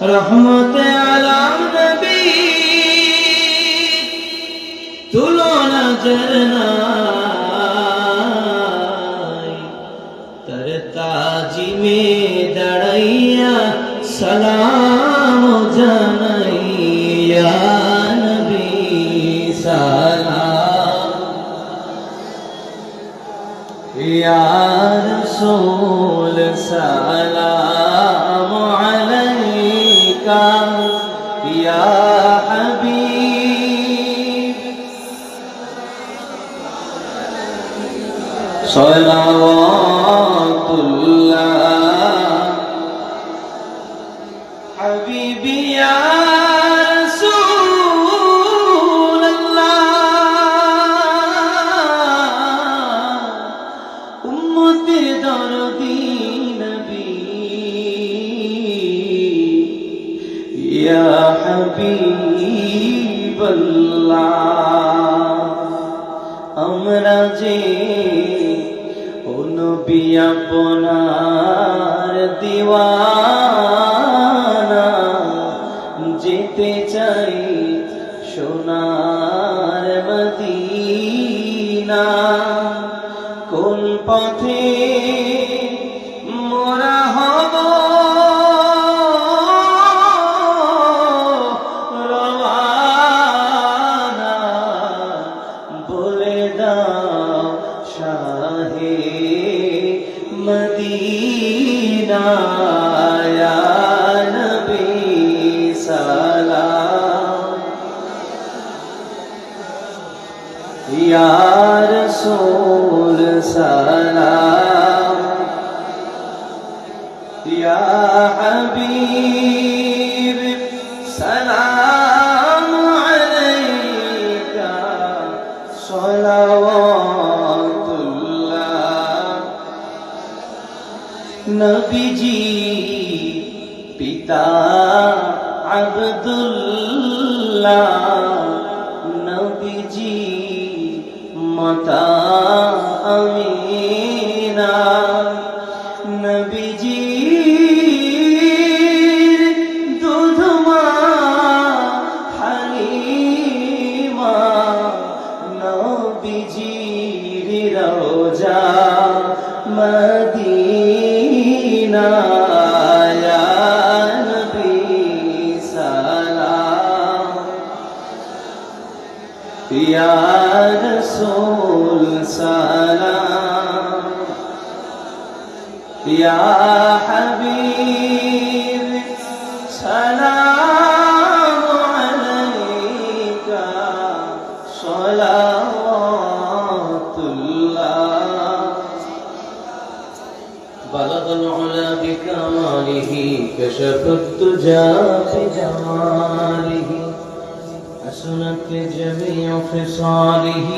রহমত আলাম নবী। তুলনা জরনা তর তাজি মে দাঁড়াইয়া সালাম জানাইয়া নবী সালাম। ইয়া রসূল সালাম আলাইহি عليك يا حبيب صلوات الله حبيبي يا ইয়া হাবিবাল্লাহ আমরা যে নবী আপনার দিওয়ানা যেতে চাই সোনার মদিনা কোন পথে মদিনা ইয়া নবী সালাম। ইয়া রাসূল সালাম। ইয়া হাবিব সালাম আলাইকা। সালাওয়াতুল্লাহ নবীজি পিতা আব্দুল্লাহ নবীজি মাতা আমিনা নবীজি দুধমা রোজা মদিনা رسول سلام يا حبيب سلام عليك صلوات الله بلغ العلا بكماله كشف الدجى بجماله حسنت جميع خصاله